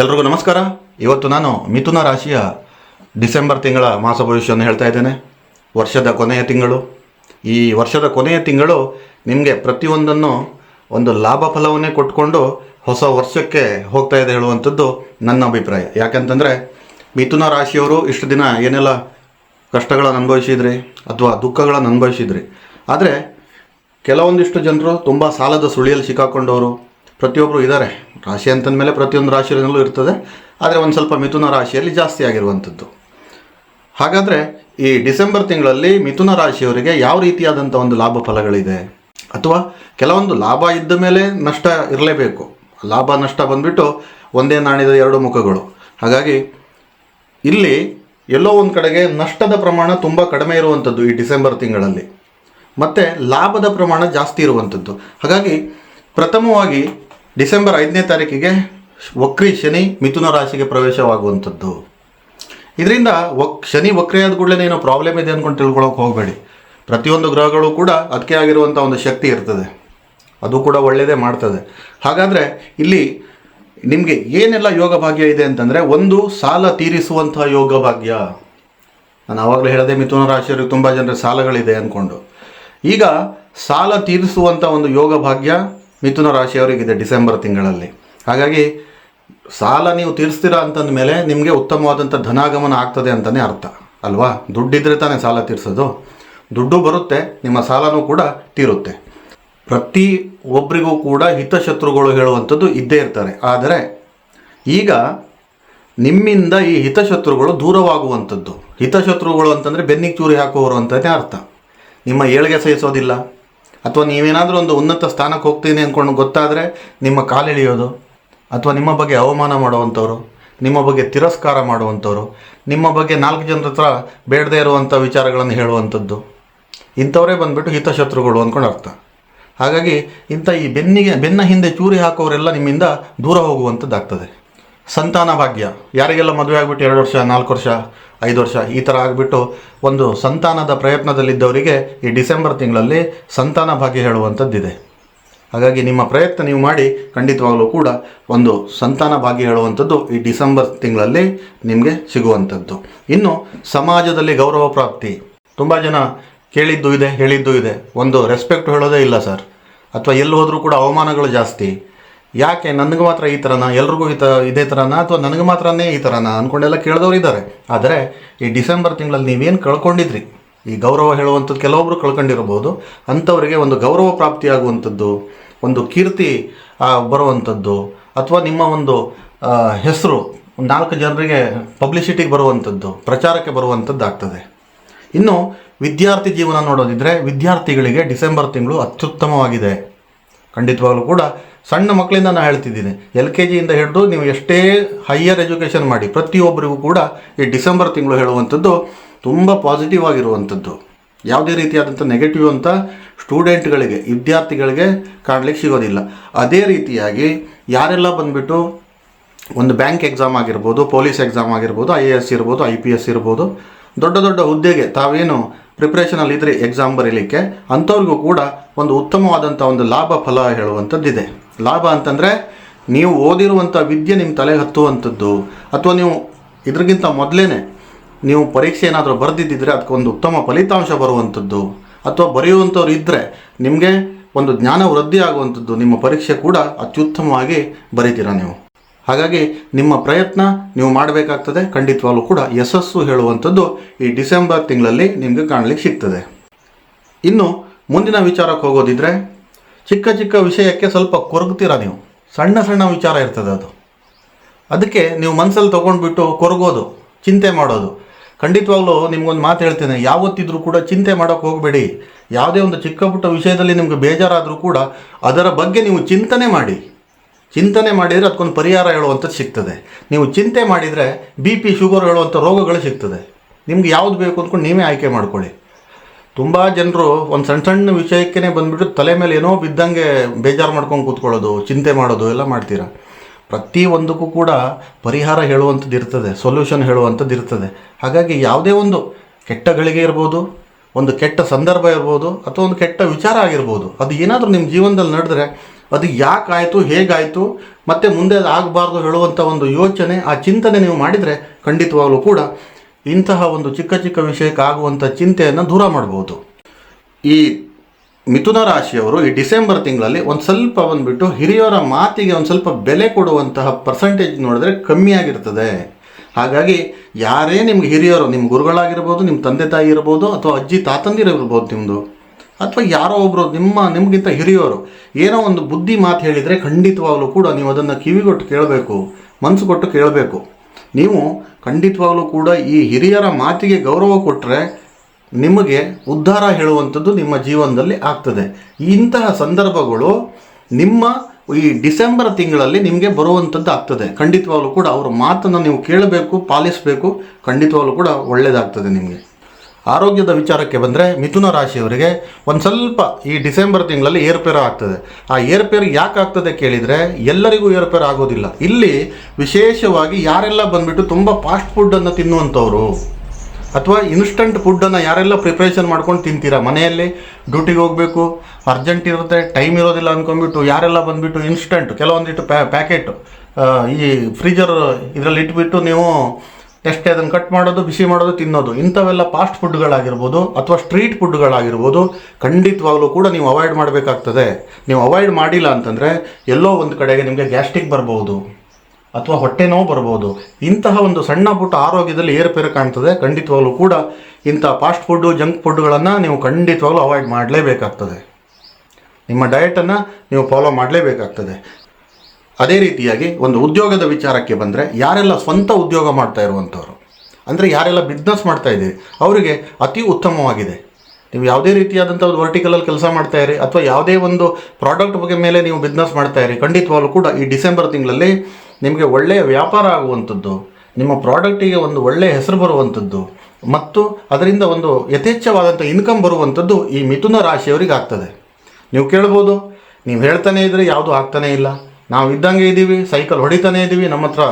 ಎಲ್ರಿಗೂ ನಮಸ್ಕಾರ. ಇವತ್ತು ನಾನು ಮಿಥುನ ರಾಶಿಯ ಡಿಸೆಂಬರ್ ತಿಂಗಳ ಮಾಸ ಭವಿಷ್ಯವನ್ನು ಹೇಳ್ತಾ ಇದ್ದೇನೆ. ವರ್ಷದ ಕೊನೆಯ ತಿಂಗಳು. ಈ ವರ್ಷದ ಕೊನೆಯ ತಿಂಗಳು ನಿಮಗೆ ಪ್ರತಿಯೊಂದನ್ನು ಒಂದು ಲಾಭ ಫಲವನ್ನೇ ಕೊಟ್ಕೊಂಡು ಹೊಸ ವರ್ಷಕ್ಕೆ ಹೋಗ್ತಾ ಇದೆ ಹೇಳುವಂಥದ್ದು ನನ್ನ ಅಭಿಪ್ರಾಯ. ಯಾಕಂತಂದರೆ ಮಿಥುನ ರಾಶಿಯವರು ಇಷ್ಟು ದಿನ ಏನೆಲ್ಲ ಕಷ್ಟಗಳನ್ನು ಅನುಭವಿಸಿದ್ರಿ ಅಥವಾ ದುಃಖಗಳನ್ನು ಅನುಭವಿಸಿದ್ರಿ. ಆದರೆ ಕೆಲವೊಂದಿಷ್ಟು ಜನರು ತುಂಬ ಸಾಲದ ಸುಳಿಯಲ್ಲಿ ಸಿಕ್ಕಾಕೊಂಡವರು. ಪ್ರತಿಯೊಬ್ಬರು ಇದ್ದಾರೆ ರಾಶಿ ಅಂತಂದಮೇಲೆ ಪ್ರತಿಯೊಂದು ರಾಶಿಯಲ್ಲೂ ಇರ್ತದೆ. ಆದರೆ ಒಂದು ಸ್ವಲ್ಪ ಮಿಥುನ ರಾಶಿಯಲ್ಲಿ ಜಾಸ್ತಿ ಆಗಿರುವಂಥದ್ದು. ಹಾಗಾದರೆ ಈ ಡಿಸೆಂಬರ್ ತಿಂಗಳಲ್ಲಿ ಮಿಥುನ ರಾಶಿಯವರಿಗೆ ಯಾವ ರೀತಿಯಾದಂಥ ಒಂದು ಲಾಭ ಫಲಗಳಿದೆ? ಅಥವಾ ಕೆಲವೊಂದು ಲಾಭ ಇದ್ದ ಮೇಲೆ ನಷ್ಟ ಇರಲೇಬೇಕು. ಲಾಭ, ನಷ್ಟ ಬಂದುಬಿಟ್ಟು ಒಂದೇ ನಾಣ್ಯದ ಎರಡು ಮುಖಗಳು. ಹಾಗಾಗಿ ಇಲ್ಲಿ ಎಲ್ಲೋ ಒಂದು ಕಡೆಗೆ ನಷ್ಟದ ಪ್ರಮಾಣ ತುಂಬ ಕಡಿಮೆ ಇರುವಂಥದ್ದು ಈ ಡಿಸೆಂಬರ್ ತಿಂಗಳಲ್ಲಿ. ಮತ್ತು ಲಾಭದ ಪ್ರಮಾಣ ಜಾಸ್ತಿ ಇರುವಂಥದ್ದು. ಹಾಗಾಗಿ ಪ್ರಥಮವಾಗಿ ಡಿಸೆಂಬರ್ ಐದನೇ ತಾರೀಕಿಗೆ ವಕ್ರಿ ಶನಿ ಮಿಥುನ ರಾಶಿಗೆ ಪ್ರವೇಶವಾಗುವಂಥದ್ದು. ಇದರಿಂದ ವಕ್, ಶನಿ ವಕ್ರಿ ಆದ ಕೂಡಲೇ ಏನೋ ಪ್ರಾಬ್ಲಮ್ ಇದೆ ಅಂದ್ಕೊಂಡು ತಿಳ್ಕೊಳಕ್ಕೆ ಹೋಗಬೇಡಿ. ಪ್ರತಿಯೊಂದು ಗ್ರಹಗಳು ಕೂಡ ಅದಕ್ಕೆ ಆಗಿರುವಂಥ ಒಂದು ಶಕ್ತಿ ಇರ್ತದೆ. ಅದು ಕೂಡ ಒಳ್ಳೆಯದೇ ಮಾಡ್ತದೆ. ಹಾಗಾದರೆ ಇಲ್ಲಿ ನಿಮಗೆ ಏನೆಲ್ಲ ಯೋಗ ಭಾಗ್ಯ ಇದೆ ಅಂತಂದರೆ ಒಂದು, ಸಾಲ ತೀರಿಸುವಂಥ ಯೋಗ ಭಾಗ್ಯ. ನಾನು ಆವಾಗಲೇ ಹೇಳಿದೆ ಮಿಥುನ ರಾಶಿಯವರಿಗೆ ತುಂಬ ಜನರಿಗೆ ಸಾಲಗಳಿದೆ ಅಂದ್ಕೊಂಡು ಈಗ ಸಾಲ ತೀರಿಸುವಂಥ ಒಂದು ಯೋಗ ಭಾಗ್ಯ ಮಿಥುನ ರಾಶಿಯವರಿಗಿದೆ ಡಿಸೆಂಬರ್ ತಿಂಗಳಲ್ಲಿ. ಹಾಗಾಗಿ ಸಾಲ ನೀವು ತೀರಿಸ್ತೀರಾ ಅಂತಂದ ಮೇಲೆ ನಿಮಗೆ ಉತ್ತಮವಾದಂಥ ಧನಾಗಮನ ಆಗ್ತದೆ ಅಂತಲೇ ಅರ್ಥ. ಅಲ್ವಾ? ದುಡ್ಡಿದ್ರೆ ತಾನೇ ಸಾಲ ತೀರಿಸೋದು. ದುಡ್ಡು ಬರುತ್ತೆ, ನಿಮ್ಮ ಸಾಲನೂ ಕೂಡ ತೀರುತ್ತೆ. ಪ್ರತಿ ಒಬ್ಬರಿಗೂ ಕೂಡ ಹಿತಶತ್ರುಗಳು ಹೇಳುವಂಥದ್ದು ಇದ್ದೇ ಇರ್ತಾರೆ. ಆದರೆ ಈಗ ನಿಮ್ಮಿಂದ ಈ ಹಿತಶತ್ರುಗಳು ದೂರವಾಗುವಂಥದ್ದು. ಹಿತಶತ್ರುಗಳು ಅಂತಂದರೆ ಬೆನ್ನಿಗೆ ಚೂರಿ ಹಾಕುವವರು ಅಂತಲೇ ಅರ್ಥ. ನಿಮ್ಮ ಏಳಿಗೆ ಸಹಿಸೋದಿಲ್ಲ. ಅಥವಾ ನೀವೇನಾದರೂ ಒಂದು ಉನ್ನತ ಸ್ಥಾನಕ್ಕೆ ಹೋಗ್ತೀನಿ ಅಂದ್ಕೊಂಡು ಗೊತ್ತಾದರೆ ನಿಮ್ಮ ಕಾಲೆಳೆಯೋದು ಅಥವಾ ನಿಮ್ಮ ಬಗ್ಗೆ ಅವಮಾನ ಮಾಡುವಂಥವ್ರು, ನಿಮ್ಮ ಬಗ್ಗೆ ತಿರಸ್ಕಾರ ಮಾಡುವಂಥವ್ರು, ನಿಮ್ಮ ಬಗ್ಗೆ ನಾಲ್ಕು ಜನರ ಹತ್ರ ಬೇಡದೇ ಇರುವಂಥ ವಿಚಾರಗಳನ್ನು ಹೇಳುವಂಥದ್ದು. ಇಂಥವರೇ ಬಂದುಬಿಟ್ಟು ಹಿತಶತ್ರುಗಳು ಅಂದ್ಕೊಂಡು ಅರ್ಥ. ಹಾಗಾಗಿ ಇಂಥ ಈ ಬೆನ್ನಿಗೆ, ಬೆನ್ನ ಹಿಂದೆ ಚೂರಿ ಹಾಕೋರೆಲ್ಲ ನಿಮ್ಮಿಂದ ದೂರ ಹೋಗುವಂಥದ್ದಾಗ್ತದೆ. ಸಂತಾನ ಭಾಗ್ಯ. ಯಾರಿಗೆಲ್ಲ ಮದುವೆ ಆಗಿಬಿಟ್ಟು ಎರಡು ವರ್ಷ, ನಾಲ್ಕು ವರ್ಷ, ಐದು ವರ್ಷ ಈ ಥರ ಆಗಿಬಿಟ್ಟು ಒಂದು ಸಂತಾನದ ಪ್ರಯತ್ನದಲ್ಲಿದ್ದವರಿಗೆ ಈ ಡಿಸೆಂಬರ್ ತಿಂಗಳಲ್ಲಿ ಸಂತಾನ ಭಾಗ್ಯ ಹೇಳುವಂಥದ್ದಿದೆ. ಹಾಗಾಗಿ ನಿಮ್ಮ ಪ್ರಯತ್ನ ನೀವು ಮಾಡಿ ಖಂಡಿತವಾಗಲೂ ಕೂಡ ಒಂದು ಸಂತಾನ ಭಾಗ್ಯ ಹೇಳುವಂಥದ್ದು ಈ ಡಿಸೆಂಬರ್ ತಿಂಗಳಲ್ಲಿ ನಿಮಗೆ ಸಿಗುವಂಥದ್ದು. ಇನ್ನು ಸಮಾಜದಲ್ಲಿ ಗೌರವ ಪ್ರಾಪ್ತಿ. ತುಂಬ ಜನ ಕೇಳಿದ್ದು ಇದೆ, ಹೇಳಿದ್ದು ಇದೆ. ಒಂದು ರೆಸ್ಪೆಕ್ಟ್ ಹೇಳೋದೇ ಇಲ್ಲ ಸರ್ ಅಥವಾ ಎಲ್ಲಿ ಹೋದರೂ ಕೂಡ ಅವಮಾನಗಳು ಜಾಸ್ತಿ. ಯಾಕೆ ನನಗೆ ಮಾತ್ರ ಈ ಥರನ ಎಲ್ರಿಗೂ ಈ ಥರ ಇದೇ ಥರನಾ ಅಥವಾ ನನಗೆ ಮಾತ್ರನೇ ಈ ಥರನಾ ಅಂದ್ಕೊಂಡೆಲ್ಲ ಕೇಳಿದವರು ಇದ್ದಾರೆ ಆದರೆ ಈ ಡಿಸೆಂಬರ್ ತಿಂಗಳಲ್ಲಿ ನೀವೇನು ಕಳ್ಕೊಂಡಿದ್ರಿ? ಈ ಗೌರವ ಹೇಳುವಂಥದ್ದು ಕೆಲವೊಬ್ಬರು ಕಳ್ಕೊಂಡಿರಬಹುದು. ಅಂಥವರಿಗೆ ಒಂದು ಗೌರವ ಪ್ರಾಪ್ತಿಯಾಗುವಂಥದ್ದು, ಒಂದು ಕೀರ್ತಿ ಬರುವಂಥದ್ದು ಅಥವಾ ನಿಮ್ಮ ಒಂದು ಹೆಸರು ನಾಲ್ಕು ಜನರಿಗೆ ಪಬ್ಲಿಸಿಟಿಗೆ ಬರುವಂಥದ್ದು, ಪ್ರಚಾರಕ್ಕೆ ಬರುವಂಥದ್ದು ಆಗ್ತದೆ ಇನ್ನು ವಿದ್ಯಾರ್ಥಿ ಜೀವನ ನೋಡೋದಿದ್ರೆ ವಿದ್ಯಾರ್ಥಿಗಳಿಗೆ ಡಿಸೆಂಬರ್ ತಿಂಗಳು ಅತ್ಯುತ್ತಮವಾಗಿದೆ. ಖಂಡಿತವಾಗ್ಲೂ ಕೂಡ ಸಣ್ಣ ಮಕ್ಕಳಿಂದ ನಾನು ಹೇಳ್ತಿದ್ದೀನಿ. ಎಲ್ ಕೆ ಜಿಯಿಂದ ಹಿಡಿದು ನೀವು ಎಷ್ಟೇ ಹೈಯರ್ ಎಜುಕೇಷನ್ ಮಾಡಿ ಪ್ರತಿಯೊಬ್ಬರಿಗೂ ಕೂಡ ಈ ಡಿಸೆಂಬರ್ ತಿಂಗಳು ಹೇಳುವಂಥದ್ದು ತುಂಬ ಪಾಸಿಟಿವ್ ಆಗಿರುವಂಥದ್ದು. ಯಾವುದೇ ರೀತಿಯಾದಂಥ ನೆಗೆಟಿವ್ ಅಂತ ಸ್ಟೂಡೆಂಟ್ಗಳಿಗೆ ವಿದ್ಯಾರ್ಥಿಗಳಿಗೆ ಕಾಣಲಿಕ್ಕೆ ಸಿಗೋದಿಲ್ಲ. ಅದೇ ರೀತಿಯಾಗಿ ಯಾರೆಲ್ಲ ಬಂದುಬಿಟ್ಟು ಒಂದು ಬ್ಯಾಂಕ್ ಎಕ್ಸಾಮ್ ಆಗಿರ್ಬೋದು ಪೊಲೀಸ್ ಎಕ್ಸಾಮ್ ಆಗಿರ್ಬೋದು ಐ ಎ ಎಸ್ ಇರ್ಬೋದು ಐ ಪಿ ಎಸ್ ಇರ್ಬೋದು, ದೊಡ್ಡ ದೊಡ್ಡ ಹುದ್ದೆಗೆ ತಾವೇನು ಪ್ರಿಪ್ರೇಷನಲ್ಲಿ ಇದ್ದರೆ ಎಕ್ಸಾಮ್ ಬರೀಲಿಕ್ಕೆ ಅಂಥವ್ರಿಗೂ ಕೂಡ ಒಂದು ಉತ್ತಮವಾದಂಥ ಒಂದು ಲಾಭ ಫಲ ಹೇಳುವಂಥದ್ದಿದೆ. ಲಾಭ ಅಂತಂದರೆ ನೀವು ಓದಿರುವಂಥ ವಿದ್ಯೆ ನಿಮ್ಮ ತಲೆಗೆ ಹತ್ತುವಂಥದ್ದು ಅಥವಾ ನೀವು ಇದ್ರಗಿಂತ ಮೊದಲೇ ನೀವು ಪರೀಕ್ಷೆ ಏನಾದರೂ ಬರೆದಿದ್ದಿದ್ರೆ ಅದಕ್ಕೊಂದು ಉತ್ತಮ ಫಲಿತಾಂಶ ಬರುವಂಥದ್ದು ಅಥವಾ ಬರೆಯುವಂಥವ್ರು ಇದ್ದರೆ ನಿಮಗೆ ಒಂದು ಜ್ಞಾನ ವೃದ್ಧಿ ಆಗುವಂಥದ್ದು ನಿಮ್ಮ ಪರೀಕ್ಷೆ ಕೂಡ ಅತ್ಯುತ್ತಮವಾಗಿ ಬರೀತೀರ ನೀವು. ಹಾಗಾಗಿ ನಿಮ್ಮ ಪ್ರಯತ್ನ ನೀವು ಮಾಡಬೇಕಾಗ್ತದೆ. ಖಂಡಿತವಾಗ್ಲೂ ಕೂಡ ಯಶಸ್ಸು ಹೇಳುವಂಥದ್ದು ಈ ಡಿಸೆಂಬರ್ ತಿಂಗಳಲ್ಲಿ ನಿಮಗೆ ಕಾಣಲಿಕ್ಕೆ ಸಿಗ್ತದೆ. ಇನ್ನು ಮುಂದಿನ ವಿಚಾರಕ್ಕೆ ಹೋಗೋದಿದ್ರೆ, ಚಿಕ್ಕ ಚಿಕ್ಕ ವಿಷಯಕ್ಕೆ ಸ್ವಲ್ಪ ಕೊರಗ್ತೀರ ನೀವು? ಸಣ್ಣ ಸಣ್ಣ ವಿಚಾರ ಇರ್ತದೆ ಅದು. ಅದಕ್ಕೆ ನೀವು ಮನಸ್ಸಲ್ಲಿ ತೊಗೊಂಡ್ಬಿಟ್ಟು ಕೊರಗೋದು, ಚಿಂತೆ ಮಾಡೋದು. ಖಂಡಿತವಾಗ್ಲೂ ನಿಮ್ಗೊಂದು ಮಾತು ಹೇಳ್ತೇನೆ, ಯಾವತ್ತಿದ್ರೂ ಕೂಡ ಚಿಂತೆ ಮಾಡೋಕೆ ಹೋಗಬೇಡಿ. ಯಾವುದೇ ಒಂದು ಚಿಕ್ಕ ಪುಟ್ಟ ವಿಷಯದಲ್ಲಿ ನಿಮಗೆ ಬೇಜಾರಾದರೂ ಕೂಡ ಅದರ ಬಗ್ಗೆ ನೀವು ಚಿಂತನೆ ಮಾಡಿ. ಚಿಂತನೆ ಮಾಡಿದರೆ ಅದಕ್ಕೊಂದು ಪರಿಹಾರ ಹೇಳುವಂಥದ್ದು ಸಿಗ್ತದೆ. ನೀವು ಚಿಂತೆ ಮಾಡಿದರೆ ಬಿ ಪಿ ಶುಗರ್ ಹೇಳುವಂಥ ರೋಗಗಳು ಸಿಗ್ತದೆ. ನಿಮ್ಗೆ ಯಾವ್ದು ಬೇಕು ಅಂದ್ಕೊಂಡು ನೀವೇ ಆಯ್ಕೆ ಮಾಡ್ಕೊಳ್ಳಿ. ತುಂಬ ಜನರು ಒಂದು ಸಣ್ಣ ಸಣ್ಣ ವಿಷಯಕ್ಕೇ ಬಂದುಬಿಟ್ಟು ತಲೆ ಮೇಲೆ ಏನೋ ಬಿದ್ದಂಗೆ ಬೇಜಾರು ಮಾಡ್ಕೊಂಡು ಕೂತ್ಕೊಳ್ಳೋದು, ಚಿಂತೆ ಮಾಡೋದು ಎಲ್ಲ ಮಾಡ್ತೀರಾ? ಪ್ರತಿ ಒಂದಕ್ಕೂ ಕೂಡ ಪರಿಹಾರ ಹೇಳುವಂಥದ್ದು ಇರ್ತದೆ ಸೊಲ್ಯೂಷನ್ ಹೇಳುವಂಥದ್ದು ಇರ್ತದೆ. ಹಾಗಾಗಿ ಯಾವುದೇ ಒಂದು ಕೆಟ್ಟ ಗಳಿಗೆ ಇರ್ಬೋದು, ಒಂದು ಕೆಟ್ಟ ಸಂದರ್ಭ ಇರ್ಬೋದು, ಅಥವಾ ಒಂದು ಕೆಟ್ಟ ವಿಚಾರ ಆಗಿರ್ಬೋದು, ಅದು ಏನಾದರೂ ನಿಮ್ಮ ಜೀವನದಲ್ಲಿ ನಡೆದ್ರೆ ಅದು ಯಾಕಾಯಿತು, ಹೇಗಾಯಿತು, ಮತ್ತು ಮುಂದೆ ಅದು ಆಗಬಾರ್ದು ಹೇಳುವಂಥ ಒಂದು ಯೋಚನೆ, ಆ ಚಿಂತನೆ ನೀವು ಮಾಡಿದರೆ ಖಂಡಿತವಾಗಲೂ ಕೂಡ ಇಂತಹ ಒಂದು ಚಿಕ್ಕ ಚಿಕ್ಕ ವಿಷಯಕ್ಕೆ ಆಗುವಂಥ ಚಿಂತೆಯನ್ನು ದೂರ ಮಾಡ್ಬೋದು. ಈ ಮಿಥುನ ರಾಶಿಯವರು ಈ ಡಿಸೆಂಬರ್ ತಿಂಗಳಲ್ಲಿ ಒಂದು ಸ್ವಲ್ಪ ಬಂದುಬಿಟ್ಟು ಹಿರಿಯರ ಮಾತಿಗೆ ಒಂದು ಸ್ವಲ್ಪ ಬೆಲೆ ಕೊಡುವಂತಹ ಪರ್ಸೆಂಟೇಜ್ ನೋಡಿದ್ರೆ ಕಮ್ಮಿಯಾಗಿರ್ತದೆ ಹಾಗಾಗಿ ಯಾರೇ ನಿಮ್ಗೆ ಹಿರಿಯರು ನಿಮ್ಮ ಗುರುಗಳಾಗಿರ್ಬೋದು ನಿಮ್ಮ ತಂದೆ ತಾಯಿ ಇರ್ಬೋದು ಅಥವಾ ಅಜ್ಜಿ, ತಾತಂದಿರಿರ್ಬೋದು ನಿಮ್ಮದು ಅಥವಾ ಯಾರೋ ಒಬ್ಬರು ನಿಮ್ಮ, ನಿಮಗಿಂತ ಹಿರಿಯವರು ಏನೋ ಒಂದು ಬುದ್ಧಿ ಮಾತು ಹೇಳಿದರೆ ಖಂಡಿತವಾಗಲೂ ಕೂಡ ನೀವು ಅದನ್ನು ಕಿವಿಗೊಟ್ಟು ಕೇಳಬೇಕು ಮನಸ್ಸು ಕೊಟ್ಟು ಕೇಳಬೇಕು. ನೀವು ಖಂಡಿತವಾಗಲೂ ಕೂಡ ಈ ಹಿರಿಯರ ಮಾತಿಗೆ ಗೌರವ ಕೊಟ್ಟರೆ ನಿಮಗೆ ಉದ್ಧಾರ ಹೇಳುವಂಥದ್ದು ನಿಮ್ಮ ಜೀವನದಲ್ಲಿ ಆಗ್ತದೆ. ಇಂತಹ ಸಂದರ್ಭಗಳು ನಿಮ್ಮ ಈ ಡಿಸೆಂಬರ್ ತಿಂಗಳಲ್ಲಿ ನಿಮಗೆ ಬರುವಂಥದ್ದು ಆಗ್ತದೆ. ಖಂಡಿತವಾಗಲೂ ಕೂಡ ಅವರ ಮಾತನ್ನು ನೀವು ಕೇಳಬೇಕು, ಪಾಲಿಸಬೇಕು, ಖಂಡಿತವಾಗಲೂ ಕೂಡ ಒಳ್ಳೆಯದಾಗ್ತದೆ ನಿಮಗೆ. ಆರೋಗ್ಯದ ವಿಚಾರಕ್ಕೆ ಬಂದರೆ ಮಿಥುನ ರಾಶಿಯವರಿಗೆ ಒಂದು ಸ್ವಲ್ಪ ಈ ಡಿಸೆಂಬರ್ ತಿಂಗಳಲ್ಲಿ ಏರುಪೇರು ಆಗ್ತದೆ. ಆ ಏರುಪೇರು ಯಾಕೆ ಆಗ್ತದೆ ಕೇಳಿದರೆ ಎಲ್ಲರಿಗೂ ಏರುಪೇರು ಆಗೋದಿಲ್ಲ. ಇಲ್ಲಿ ವಿಶೇಷವಾಗಿ ಯಾರೆಲ್ಲ ಬಂದುಬಿಟ್ಟು ತುಂಬ ಫಾಸ್ಟ್ ಫುಡ್ಡನ್ನು ತಿನ್ನುವಂಥವ್ರು ಅಥವಾ ಇನ್ಸ್ಟಂಟ್ ಫುಡ್ಡನ್ನು ಯಾರೆಲ್ಲ ಪ್ರಿಪ್ರೇಷನ್ ಮಾಡ್ಕೊಂಡು ತಿಂತೀರಾ? ಮನೆಯಲ್ಲಿ ಡ್ಯೂಟಿಗೆ ಹೋಗಬೇಕು ಅರ್ಜೆಂಟ್ ಇರುತ್ತೆ ಟೈಮ್ ಇರೋದಿಲ್ಲ ಅಂದ್ಕೊಂಡ್ಬಿಟ್ಟು ಯಾರೆಲ್ಲ ಬಂದುಬಿಟ್ಟು ಇನ್ಸ್ಟಂಟ್ ಕೆಲವೊಂದಿಟ್ಟು ಪ್ಯಾ ಪ್ಯಾಕೆಟ್ ಈ ಫ್ರೀಜರ್ ಇದರಲ್ಲಿ ಇಟ್ಬಿಟ್ಟು ನೀವು ಎಷ್ಟೇ ಅದನ್ನು ಕಟ್ ಮಾಡೋದು, ಬಿಸಿ ಮಾಡೋದು, ತಿನ್ನೋದು, ಇಂಥವೆಲ್ಲ ಫಾಸ್ಟ್ ಫುಡ್ಗಳಾಗಿರ್ಬೋದು ಅಥವಾ ಸ್ಟ್ರೀಟ್ ಫುಡ್ಗಳಾಗಿರ್ಬೋದು ಖಂಡಿತವಾಗಲೂ ಕೂಡ ನೀವು ಅವಾಯ್ಡ್ ಮಾಡಬೇಕಾಗ್ತದೆ. ನೀವು ಅವಾಯ್ಡ್ ಮಾಡಿಲ್ಲ ಅಂತಂದರೆ ಎಲ್ಲೋ ಒಂದು ಕಡೆಗೆ ನಿಮಗೆ ಗ್ಯಾಸ್ಟ್ರಿಕ್ ಬರ್ಬೋದು, ಅಥವಾ ಹೊಟ್ಟೆ ನೋವು ಬರ್ಬೋದು. ಇಂತಹ ಒಂದು ಸಣ್ಣ ಪುಟ್ಟ ಆರೋಗ್ಯದಲ್ಲಿ ಏರುಪೇರು ಕಾಣ್ತದೆ. ಖಂಡಿತವಾಗಲೂ ಕೂಡ ಇಂಥ ಫಾಸ್ಟ್ ಫುಡ್ಡು ಜಂಕ್ ಫುಡ್ಗಳನ್ನು ನೀವು ಖಂಡಿತವಾಗಲೂ ಅವಾಯ್ಡ್ ಮಾಡಲೇಬೇಕಾಗ್ತದೆ. ನಿಮ್ಮ ಡಯಟನ್ನು ನೀವು ಫಾಲೋ ಮಾಡಲೇಬೇಕಾಗ್ತದೆ. ಅದೇ ರೀತಿಯಾಗಿ ಒಂದು ಉದ್ಯೋಗದ ವಿಚಾರಕ್ಕೆ ಬಂದರೆ ಯಾರೆಲ್ಲ ಸ್ವಂತ ಉದ್ಯೋಗ ಮಾಡ್ತಾ ಇರುವಂಥವ್ರು ಅಂದರೆ ಯಾರೆಲ್ಲ ಬಿಸ್ನೆಸ್ ಮಾಡ್ತಾ ಇದ್ದೀರಿ, ಅವರಿಗೆ ಅತಿ ಉತ್ತಮವಾಗಿದೆ. ನೀವು ಯಾವುದೇ ರೀತಿಯಾದಂಥ ಒಂದು ವರ್ಟಿಕಲಲ್ಲಿ ಕೆಲಸ ಮಾಡ್ತಾ ಇರಿ, ಅಥವಾ ಯಾವುದೇ ಒಂದು ಪ್ರಾಡಕ್ಟ್ ಬಗ್ಗೆ ಮೇಲೆ ನೀವು ಬಿಸ್ನೆಸ್ ಮಾಡ್ತಾ ಇರಿ, ಖಂಡಿತವಾಗಲೂ ಕೂಡ ಈ ಡಿಸೆಂಬರ್ ತಿಂಗಳಲ್ಲಿ ನಿಮಗೆ ಒಳ್ಳೆಯ ವ್ಯಾಪಾರ ಆಗುವಂಥದ್ದು, ನಿಮ್ಮ ಪ್ರಾಡಕ್ಟಿಗೆ ಒಂದು ಒಳ್ಳೆಯ ಹೆಸರು ಬರುವಂಥದ್ದು, ಮತ್ತು ಅದರಿಂದ ಒಂದು ಯಥೇಚ್ಛವಾದಂಥ ಇನ್ಕಮ್ ಬರುವಂಥದ್ದು ಈ ಮಿಥುನ ರಾಶಿಯವರಿಗೆ ಆಗ್ತದೆ. ನೀವು ಕೇಳ್ಬೋದು, ನೀವು ಹೇಳ್ತಾನೆ ಇದ್ದರೆ ಯಾವುದು ಆಗ್ತಾನೇ ಇಲ್ಲ. ನಾವು ಇದ್ದಂಗೆ ಇದ್ದೀವಿ ಸೈಕಲ್ ಹೊಡಿತಾನೆ ಇದ್ದೀವಿ ನಮ್ಮ ಹತ್ರ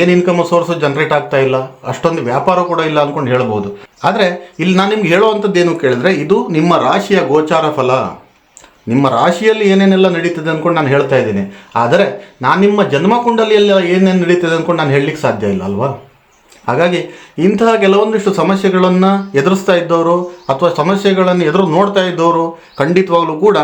ಏನು ಇನ್ಕಮ್ ಸೋರ್ಸು ಜನ್ರೇಟ್ ಆಗ್ತಾ ಇಲ್ಲ, ಅಷ್ಟೊಂದು ವ್ಯಾಪಾರ ಕೂಡ ಇಲ್ಲ ಅಂದ್ಕೊಂಡು ಹೇಳ್ಬೋದು. ಆದರೆ ಇಲ್ಲಿ ನಾನು ನಿಮ್ಗೆ ಹೇಳುವಂಥದ್ದು ಏನು ಕೇಳಿದ್ರೆ, ಇದು ನಿಮ್ಮ ರಾಶಿಯ ಗೋಚಾರ ಫಲ. ನಿಮ್ಮ ರಾಶಿಯಲ್ಲಿ ಏನೇನೆಲ್ಲ ನಡೀತದೆ ಅಂದ್ಕೊಂಡು ನಾನು ಹೇಳ್ತಾ ಇದ್ದೀನಿ. ಆದರೆ ನಾನು ನಿಮ್ಮ ಜನ್ಮ ಕುಂಡಲಿಯಲ್ಲಿ ಏನೇನು ನಡೀತದೆ ಅಂದ್ಕೊಂಡು ನಾನು ಹೇಳಲಿಕ್ಕೆ ಸಾಧ್ಯ ಇಲ್ಲ, ಅಲ್ವಾ? ಹಾಗಾಗಿ ಇಂತಹ ಕೆಲವೊಂದಿಷ್ಟು ಸಮಸ್ಯೆಗಳನ್ನು ಎದುರಿಸ್ತಾ ಇದ್ದವರು ಅಥವಾ ಸಮಸ್ಯೆಗಳನ್ನು ಎದುರು ನೋಡ್ತಾ ಇದ್ದವರು ಖಂಡಿತವಾಗಲೂ ಕೂಡ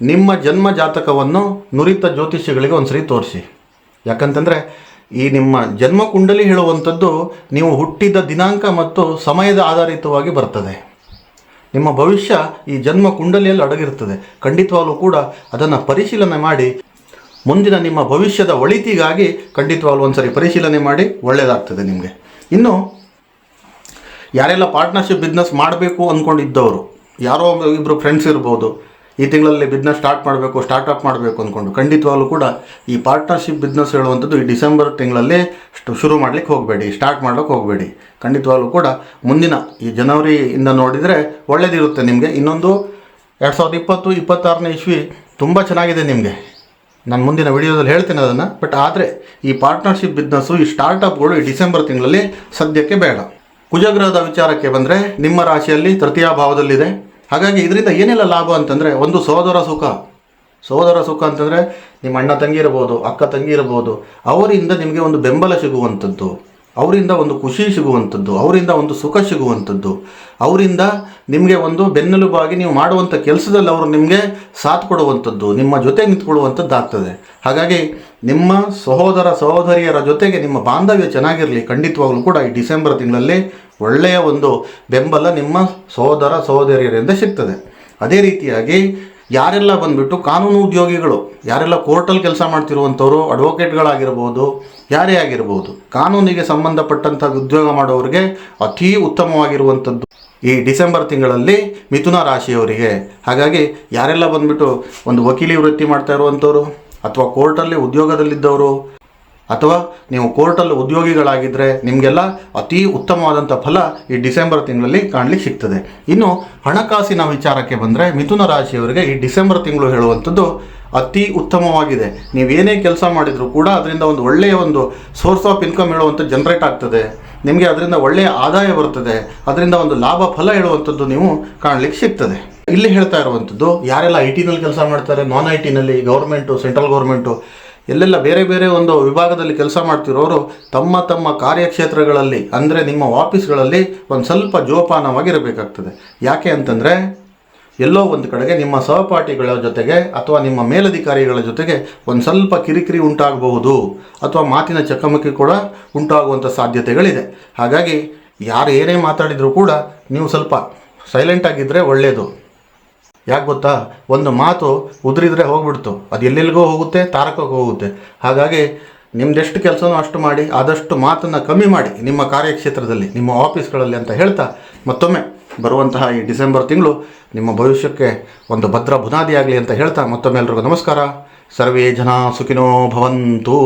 ನಿಮ್ಮ ಜನ್ಮ ಜಾತಕವನ್ನು ನುರಿತ ಜ್ಯೋತಿಷಿಗಳಿಗೆ ಒಂದು ಸರಿ ತೋರಿಸಿ. ಯಾಕಂತಂದರೆ, ಈ ನಿಮ್ಮ ಜನ್ಮ ಕುಂಡಲಿ ಹೇಳುವಂಥದ್ದು ನೀವು ಹುಟ್ಟಿದ ದಿನಾಂಕ ಮತ್ತು ಸಮಯದ ಆಧಾರಿತವಾಗಿ ಬರ್ತದೆ. ನಿಮ್ಮ ಭವಿಷ್ಯ ಈ ಜನ್ಮ ಕುಂಡಲಿಯಲ್ಲಿ ಅಡಗಿರ್ತದೆ ಖಂಡಿತವಾಗಲೂ ಕೂಡ ಅದನ್ನು ಪರಿಶೀಲನೆ ಮಾಡಿ. ಮುಂದಿನ ನಿಮ್ಮ ಭವಿಷ್ಯದ ಒಳಿತಿಗಾಗಿ ಖಂಡಿತ್ವಾಗಲೂ ಒಂದು ಸರಿ ಪರಿಶೀಲನೆ ಮಾಡಿ ಒಳ್ಳೆಯದಾಗ್ತದೆ ನಿಮಗೆ. ಇನ್ನು, ಯಾರೆಲ್ಲ ಪಾರ್ಟ್ನರ್ಶಿಪ್ ಬಿಸ್ನೆಸ್ ಮಾಡಬೇಕು ಅಂದ್ಕೊಂಡಿದ್ದವರು ಯಾರೋ ಇಬ್ಬರು ಫ್ರೆಂಡ್ಸ್ ಇರ್ಬೋದು ಈ ತಿಂಗಳಲ್ಲಿ ಬಿಸ್ನೆಸ್ ಸ್ಟಾರ್ಟ್ ಮಾಡಬೇಕು ಸ್ಟಾರ್ಟಪ್ ಮಾಡಬೇಕು ಅಂದ್ಕೊಂಡು ಖಂಡಿತವಾಗ್ಲೂ ಕೂಡ ಈ ಪಾರ್ಟ್ನರ್ಶಿಪ್ ಬಿಸ್ನೆಸ್ ಹೇಳುವಂಥದ್ದು ಈ ಡಿಸೆಂಬರ್ ತಿಂಗಳಲ್ಲೇ ಶುರು ಮಾಡ್ಲಿಕ್ಕೆ ಹೋಗಬೇಡಿ ಸ್ಟಾರ್ಟ್ ಮಾಡ್ಲಿಕ್ಕೆ ಹೋಗಬೇಡಿ. ಖಂಡಿತವಾಗ್ಲೂ ಕೂಡ ಮುಂದಿನ ಈ ಜನವರಿಯಿಂದ ನೋಡಿದರೆ ಒಳ್ಳೆಯದಿರುತ್ತೆ ನಿಮಗೆ. ಇನ್ನೊಂದು ಎರಡು ಸಾವಿರದ ಇಪ್ಪತ್ತು, ಇಪ್ಪತ್ತಾರನೇ ಇಸ್ವಿ ತುಂಬ ಚೆನ್ನಾಗಿದೆ ನಿಮಗೆ. ನಾನು ಮುಂದಿನ ವಿಡಿಯೋದಲ್ಲಿ ಹೇಳ್ತೇನೆ ಅದನ್ನು, ಬಟ್ ಆದರೆ ಈ ಪಾರ್ಟ್ನರ್ಶಿಪ್ ಬಿಸ್ನೆಸ್ಸು ಈ ಸ್ಟಾರ್ಟಪ್ಗಳು ಈ ಡಿಸೆಂಬರ್ ತಿಂಗಳಲ್ಲಿ ಸದ್ಯಕ್ಕೆ ಬೇಡ. ಕುಜಗ್ರಹದ ವಿಚಾರಕ್ಕೆ ಬಂದರೆ ನಿಮ್ಮ ರಾಶಿಯಲ್ಲಿ ತೃತೀಯ ಭಾವದಲ್ಲಿದೆ. ಹಾಗಾಗಿ ಇದರಿಂದ ಏನೆಲ್ಲ ಲಾಭ ಅಂತಂದರೆ ಒಂದು ಸೋದರ ಸುಖ. ಸೋದರ ಸುಖ ಅಂತಂದರೆ ನಿಮ್ಮ ಅಣ್ಣ ತಂಗಿ ಇರ್ಬೋದು, ಅಕ್ಕ ತಂಗಿ ಇರ್ಬೋದು, ಅವರಿಂದ ನಿಮಗೆ ಒಂದು ಬೆಂಬಲ ಸಿಗುವಂಥದ್ದು, ಅವರಿಂದ ಒಂದು ಖುಷಿ ಸಿಗುವಂಥದ್ದು, ಅವರಿಂದ ಒಂದು ಸುಖ ಸಿಗುವಂಥದ್ದು, ಅವರಿಂದ ನಿಮಗೆ ಒಂದು ಬೆನ್ನೆಲುಬಾಗಿ ನೀವು ಮಾಡುವಂಥ ಕೆಲಸದಲ್ಲಿ ಅವರು ನಿಮಗೆ ಸಾಥ್ ಕೊಡುವಂಥದ್ದು, ನಿಮ್ಮ ಜೊತೆ ನಿಂತ್ಕೊಳ್ಳುವಂಥದ್ದು ಆಗ್ತದೆ ಹಾಗಾಗಿ ನಿಮ್ಮ ಸಹೋದರ ಸಹೋದರಿಯರ ಜೊತೆಗೆ ನಿಮ್ಮ ಬಾಂಧವ್ಯ ಚೆನ್ನಾಗಿರಲಿ. ಖಂಡಿತವಾಗಲೂ ಕೂಡ ಈ ಡಿಸೆಂಬರ್ ತಿಂಗಳಲ್ಲಿ ಒಳ್ಳೆಯ ಒಂದು ಬೆಂಬಲ ನಿಮ್ಮ ಸಹೋದರ ಸಹೋದರಿಯರಿಂದ ಸಿಗ್ತದೆ. ಅದೇ ರೀತಿಯಾಗಿ ಯಾರೆಲ್ಲ ಬಂದ್ಬಿಟ್ಟು ಕಾನೂನು ಉದ್ಯೋಗಿಗಳು, ಯಾರೆಲ್ಲ ಕೋರ್ಟಲ್ಲಿ ಕೆಲಸ ಮಾಡ್ತಿರುವಂಥವ್ರು, ಅಡ್ವೊಕೇಟ್ಗಳಾಗಿರ್ಬೋದು, ಯಾರೇ ಆಗಿರ್ಬೋದು, ಕಾನೂನಿಗೆ ಸಂಬಂಧಪಟ್ಟಂಥ ಉದ್ಯೋಗ ಮಾಡೋರಿಗೆ ಅತೀ ಉತ್ತಮವಾಗಿರುವಂಥದ್ದು ಈ ಡಿಸೆಂಬರ್ ತಿಂಗಳಲ್ಲಿ ಮಿಥುನ ರಾಶಿಯವರಿಗೆ. ಹಾಗಾಗಿ ಯಾರೆಲ್ಲ ಬಂದ್ಬಿಟ್ಟು ಒಂದು ವಕೀಲಿ ವೃತ್ತಿ ಮಾಡ್ತಾ ಇರುವಂಥವ್ರು ಅಥವಾ ಕೋರ್ಟಲ್ಲಿ ಉದ್ಯೋಗದಲ್ಲಿದ್ದವರು, ಅಥವಾ ನೀವು ಕೋರ್ಟಲ್ಲಿ ಉದ್ಯೋಗಿಗಳಾಗಿದ್ದರೆ ನಿಮಗೆಲ್ಲ ಅತಿ ಉತ್ತಮವಾದಂಥ ಫಲ ಈ ಡಿಸೆಂಬರ್ ತಿಂಗಳಲ್ಲಿ ಕಾಣಲಿಕ್ಕೆ ಸಿಗ್ತದೆ. ಇನ್ನು ಹಣಕಾಸಿನ ವಿಚಾರಕ್ಕೆ ಬಂದರೆ ಮಿಥುನ ರಾಶಿಯವರಿಗೆ ಈ ಡಿಸೆಂಬರ್ ತಿಂಗಳು ಹೇಳುವಂಥದ್ದು ಅತಿ ಉತ್ತಮವಾಗಿದೆ. ನೀವೇನೇ ಕೆಲಸ ಮಾಡಿದರೂ ಕೂಡ ಅದರಿಂದ ಒಂದು ಒಳ್ಳೆಯ ಒಂದು ಸೋರ್ಸ್ ಆಫ್ ಇನ್ಕಮ್ ಹೇಳುವಂಥ ಜನ್ರೇಟ್ ಆಗ್ತದೆ. ನಿಮಗೆ ಅದರಿಂದ ಒಳ್ಳೆಯ ಆದಾಯ ಬರ್ತದೆ. ಅದರಿಂದ ಒಂದು ಲಾಭ ಫಲ ಹೇಳುವಂಥದ್ದು ನೀವು ಕಾಣಲಿಕ್ಕೆ ಸಿಗ್ತದೆ. ಇಲ್ಲಿ ಹೇಳ್ತಾ ಇರುವಂಥದ್ದು, ಯಾರೆಲ್ಲ ಐ ಟಿನಲ್ಲಿ ಕೆಲಸ ಮಾಡ್ತಾರೆ ನಾನ್ ಐ ಟಿನಲ್ಲಿ ಗೌರ್ಮೆಂಟು ಸೆಂಟ್ರಲ್ ಗೌರ್ಮೆಂಟು ಎಲ್ಲೆಲ್ಲ ಬೇರೆ ಬೇರೆ ಒಂದು ವಿಭಾಗದಲ್ಲಿ ಕೆಲಸ ಮಾಡ್ತಿರೋರು, ತಮ್ಮ ತಮ್ಮ ಕಾರ್ಯಕ್ಷೇತ್ರಗಳಲ್ಲಿ, ಅಂದರೆ ನಿಮ್ಮ ಆಫೀಸ್ಗಳಲ್ಲಿ ಒಂದು ಸ್ವಲ್ಪ ಜೋಪಾನವಾಗಿರಬೇಕಾಗ್ತದೆ. ಯಾಕೆ ಅಂತಂದರೆ, ಎಲ್ಲೋ ಒಂದು ಕಡೆಗೆ ನಿಮ್ಮ ಸಹಪಾಠಿಗಳ ಜೊತೆಗೆ ಅಥವಾ ನಿಮ್ಮ ಮೇಲಧಿಕಾರಿಗಳ ಜೊತೆಗೆ ಒಂದು ಸ್ವಲ್ಪ ಕಿರಿಕಿರಿ ಉಂಟಾಗಬಹುದು, ಅಥವಾ ಮಾತಿನ ಚಕಮಕಿ ಕೂಡ ಉಂಟಾಗುವಂಥ ಸಾಧ್ಯತೆಗಳಿದೆ. ಹಾಗಾಗಿ, ಯಾರು ಏನೇ ಮಾತಾಡಿದರೂ ಕೂಡ, ನೀವು ಸ್ವಲ್ಪ ಸೈಲೆಂಟಾಗಿದ್ದರೆ ಒಳ್ಳೆಯದು ಯಾಕೆ ಗೊತ್ತಾ? ಒಂದು ಮಾತು ಉದುರಿದ್ರೆ ಹೋಗ್ಬಿಡ್ತು. ಅದು ಎಲ್ಲೆಲ್ಲಿಗೋ ಹೋಗುತ್ತೆ, ತಾರಕಕ್ಕೆ ಹೋಗುತ್ತೆ. ಹಾಗಾಗಿ ನಿಮ್ದೆಷ್ಟು ಕೆಲಸನೂ ಅಷ್ಟು ಮಾಡಿ, ಆದಷ್ಟು ಮಾತನ್ನು ಕಮ್ಮಿ ಮಾಡಿ ನಿಮ್ಮ ಕಾರ್ಯಕ್ಷೇತ್ರದಲ್ಲಿ, ನಿಮ್ಮ ಆಫೀಸ್ಗಳಲ್ಲಿ ಅಂತ ಹೇಳ್ತಾ ಮತ್ತೊಮ್ಮೆ ಬರುವಂತಹ ಈ ಡಿಸೆಂಬರ್ ತಿಂಗಳು ನಿಮ್ಮ ಭವಿಷ್ಯಕ್ಕೆ ಒಂದು ಭದ್ರ ಬುನಾದಿಯಾಗಲಿ ಅಂತ ಹೇಳ್ತಾ ಮತ್ತೊಮ್ಮೆ ಎಲ್ರಿಗೂ ನಮಸ್ಕಾರ. ಸರ್ವೇ ಜನ ಸುಖಿನೋ ಭವಂತು.